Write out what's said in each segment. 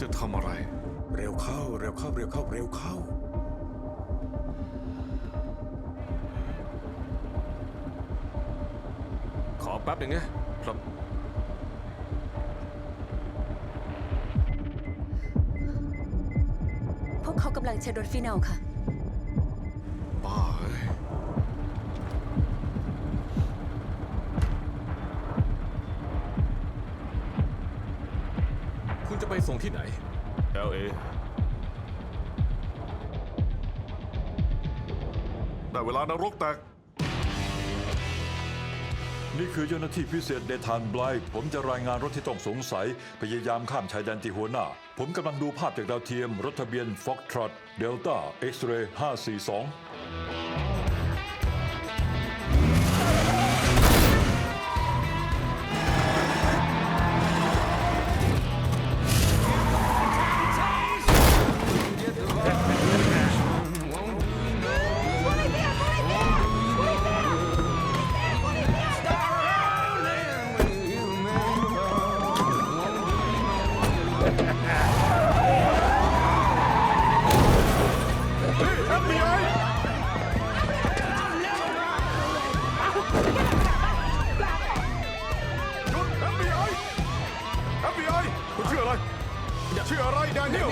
จะทำอะไร เร็วเข้า เร็วเข้า เร็วเข้า เร็วเข้า ขอแป๊บหนึ่งนะครับ พวกเขากำลังใช้รถฟีนอลค่ะ บ้าเอ้ย คุณจะไปส่งที่ไหน LA ได้เวลานรกแตก นี่คือเจ้าหน้าที่พิเศษเดทานไบรท์ผมจะรายงานรถที่ต้องสงสัย พยายามข้ามชายแดนติหัวหน้า ผมกำลังดูภาพจากดาวเทียม รถทะเบียน Foxtrot Delta X-ray 542 ชื่ออะไรแดเนียล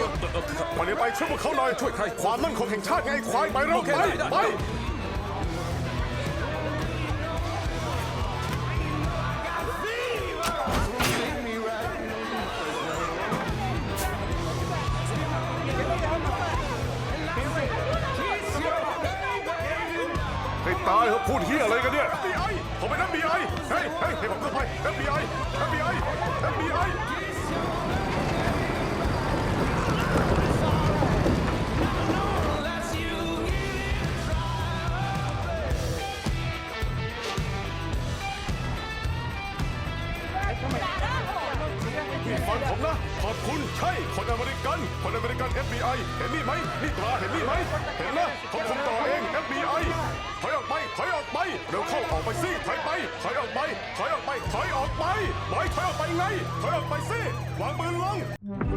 วันนี้ไปช่วยพวกเขาหน่อยช่วยใครความมั่นคงแห่งชาติไงควายไปเร็วโอเคไปได้ได้ไปให้ตายเหรอพูดเฮียอะไรกันเนี่ย FBI ผมเป็น FBI เฮ้ยเฮ้ยให้ผม นี่ฟังผมนะ ขอบคุณใช่คนอเมริกัน คนอเมริกัน FBI เห็นนี่ไหมนี่ตราเห็นนี่ไหมเห็นนะขอบคุณต่อเอง FBI ถอยออกไปถอยออกไปเร็วเข้าออกไปสิถอยไปถอยออกไปถอยออกไปถอยออกไปบอยถอยออกไปไงถอยออกไปสิวางมือลง